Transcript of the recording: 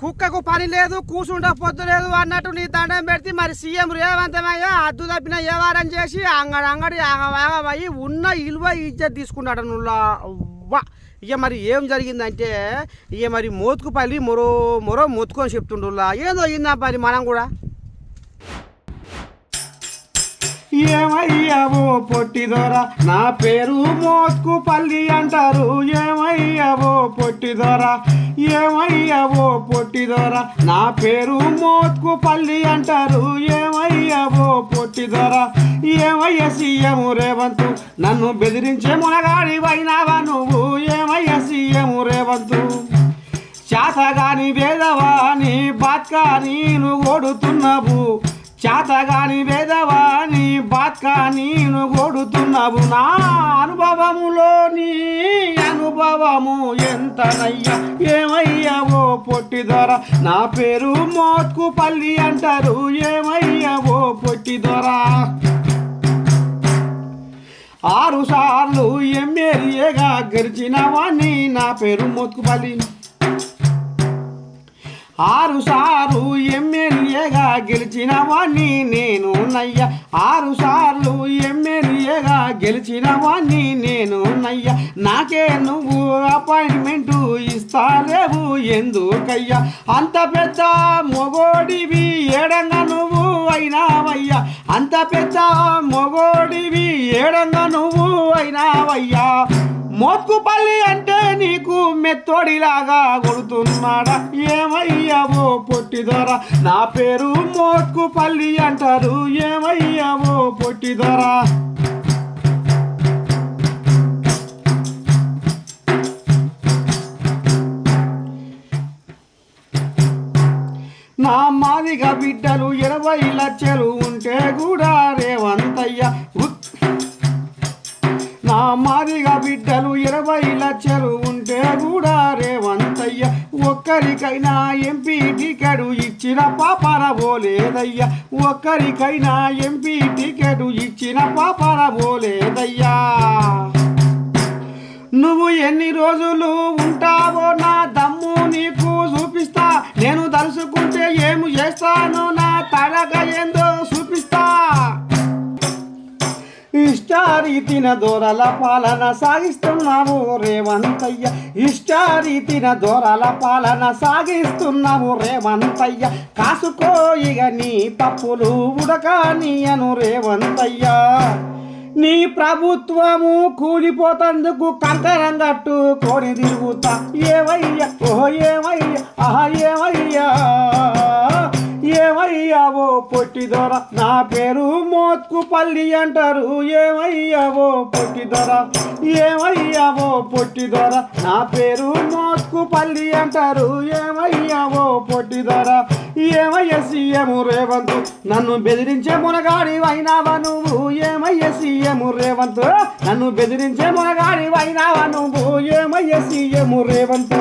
కుక్కకు పని లేదు కూసుండ పొద్దు లేదు అన్నట్టు నీ దండం పెడితే మరి సీఎం రేవంతమయ్య అద్దు తప్పిన వ్యవహారం చేసి అంగడి అంగడి ఆగమయ్యి ఉన్న ఇలువ ఇజ్జత్ తీసుకున్నాడు నువ్వు వా. ఇక మరి ఏం జరిగిందంటే ఇక మరి మోతుకు పల్లి మరో మరో మొత్తుకొని చెప్తుండులా ఏదో అయిందా పని మనం కూడా. ఏమయ్యావో పొట్టిదొర నా పేరు మోత్కు పల్లి అంటారు. ఏమయ్యావో పొట్టిదొర ఏమయ్యావో పొట్టిదొర నా పేరు మోత్కు పల్లి అంటారు. ఏమయ్యావో పొట్టిదొర ఏమయ్య సీఎం రేవంతు? నన్ను బెదిరించే మునగాడి వైనావా నువ్వు? ఏమయ్య సీఎం రేవంతు? చేతగాని వేదవాని బాత్కాని నువ్వు కొడుతున్నావు చేతగాని వేదవాని బాత్కాని నువ్వు కొడుతున్నావు. నా అనుభవములోని అనుభవము ఎంతనయ్యా? ఏమయ్యావో పొట్టి దొర? నా పేరు మోత్కు పల్లి అంటారు ఏమయ్యావో పొట్టి దొర? ఆరు సార్లు ఎమ్మెల్యేగా గెలిచిన వాణ్ణి నా పేరు మోత్కుపల్లి. ఆరు సార్లు ఎమ్మెల్యేగా గెలిచిన వాణ్ణి నేను నయ్య. ఆరు సార్లు ఎమ్మెల్యేగా గెలిచిన వాణ్ణి నేను నయ్య. నాకే నువ్వు అపాయింట్మెంటు ఇస్తాలేవు ఎందుకయ్యా? అంత పెద్ద మొగోడివి ఏడంగా నువ్వు అయినావయ్యా. అంత పెద్ద మొగోడివి ఏడంగా నువ్వు అయినావయ్యా. మోత్కుపల్లి అంటే నీకు మెత్తోడిలాగా కొడుతున్నాడా? ఏమయ్యావో పొట్టిదొర? నా పేరు మోత్కుపల్లి అంటారు. ఏమయ్యావో పొట్టిదొర? నా మాదిగ బిడ్డలు ఇరవై లక్షలు ఉంటే కూడా రేవంతయ్య మాదిగా బిడ్డలు ఇరవై లక్షలు ఉంటే కూడా రేవంతయ్య ఒక్కరికైనా ఎంపీ టికెట్ ఇచ్చిన పాపన పోలేదయ్యా. ఒక్కరికైనా ఎంపీ టికెట్ ఇచ్చిన పాపన పోలేదయ్యా. నువ్వు ఎన్ని రోజులు ఉంటావో నా దమ్ము నీకు చూపిస్తా. నేను తలుసుకుంటే ఏమి చేస్తాను నా తడక ఏందో ఇష్టారీతిన దొరల పాలన సాగిస్తున్నావు రేవంతయ్య. ఇష్టారీతిన దొరల పాలన సాగిస్తున్నావు రేవంతయ్య. కాసుకో ఇక నీ పప్పులు ఉడకానియను రేవంతయ్య. నీ ప్రభుత్వము కూలిపోతందుకు కంకరం కట్టు కోడి తిరుగుతా. ఏవయ్య? ఓ ఏవయ్య? ఆహా ఏవయ్య? పొట్టిదొర నా పేరు మోత్కు పల్లి అంటారు ఏమయ్యావో పొట్టిదొర ఏమయ్యావో పొట్టిదొర నా పేరు మోత్కు పల్లి అంటారు ఏమయ్యావో పొట్టిదొర ఏమయ్య సీఎం రేవంత్? నన్ను బెదిరించే మునగాడి అయినావా నువ్వు? ఏమయ్య సీఎం రేవంత్? నన్ను బెదిరించే మునగాడి అయినావా నువ్వు? ఏమయ్య సీఎం రేవంత్?